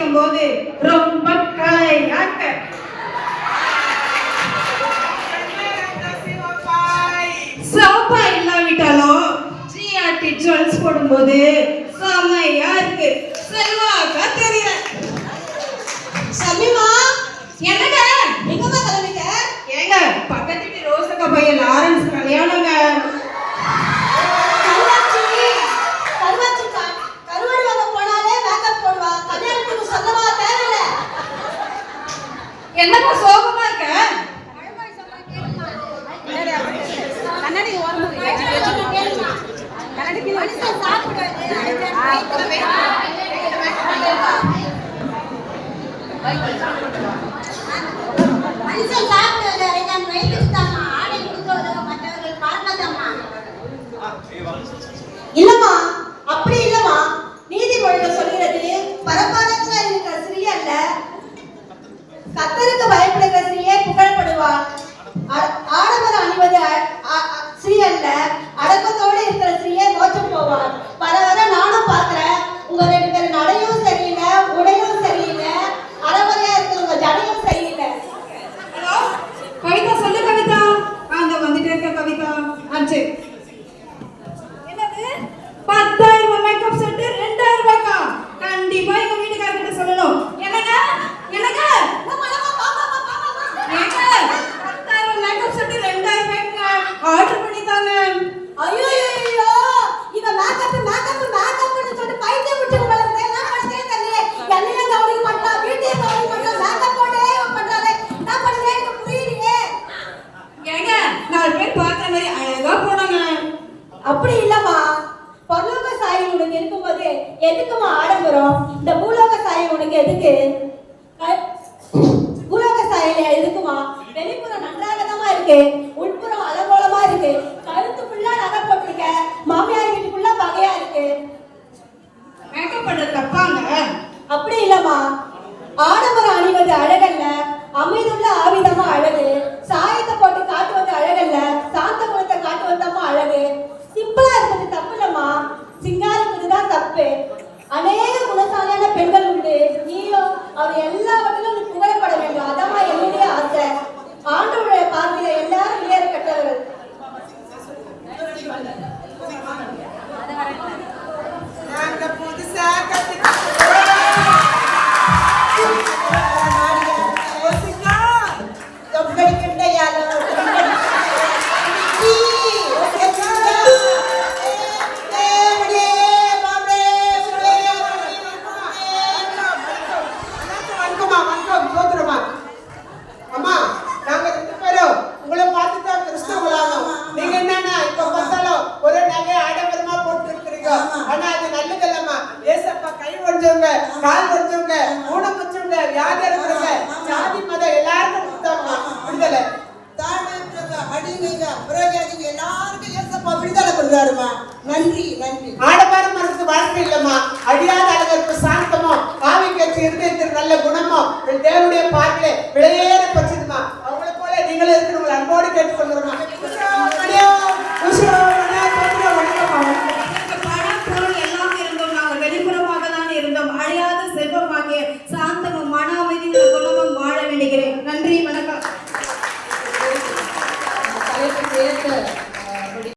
அடிக்கும் போது ரொம்ப கலையாக்க சிவப்பா இல்லாவிட்டாலும் ஜிஆர்டி ஜுவல்ஸ் போடும்போது செமையா இருக்கு. செல்வாக்கா தெரியல. சமீமா என்னங்க? எங்கம்மா கிளம்பிட்ட? ஏங்க பக்கத்து வீட்டு ரோசக்கா பையன் லாரன்ஸ் கல்யாணங்க. என்னப்பா சோகமா இருக்க? கண்ணாடி ஓரமாக கண்ணாடி. மனுஷன் ரெண்டாம் வயிற்றுக்கு தாம்மா ஆடை கொடுக்கறது மற்றவர்கள் பார்க்காதம்மா. இல்லம்மா அப்படி இல்லம்மா. பரலோக சாயம் உனக்கு இருக்கும்போது எதுக்குமா ஆடம்பரம்? இந்த பூலோக சாயம் உனக்கு எதுக்கு? பூலோக சாயம் எதுக்குமா வெளிப்புறம் நன்றாகதாம்மா இருக்கு. உட்புறம் அலங்கோலமா இருக்கு. கழுத்து ஃபுல்லா நகை போட்டிருக்க மாமியார் வீட்டு ஃபுல்லா பகையா இருக்கு. மேக்கப் பண்றது தப்பாங்க. அப்படி இல்லம்மா. ஆடம்பரம் அணிவது அழகல்ல. அமைதுள்ள ஆவிதமா ஏசப்பா கை ஒடிஞ்சவங்க கால் ஒடிஞ்சவங்க ஊனம் வச்சவங்க வியாதி இருக்கிறவங்க ஜாதி மதம் எல்லாருக்கும் விடுதலை. அடிமைங்க, எல்லாருக்கும் இயேசப்பா விடுதலை கொடுத்தாருமா. நன்றி நன்றி. ஆடம்பரம் மனசு வாழ்க்கை இல்லம்மா. அடியாத அளவிற்கு சாந்தமோ ஆவிக்கு இருதயத்தில் நல்ல குணமோ தேவனுடைய பார்வையிலே விலையேற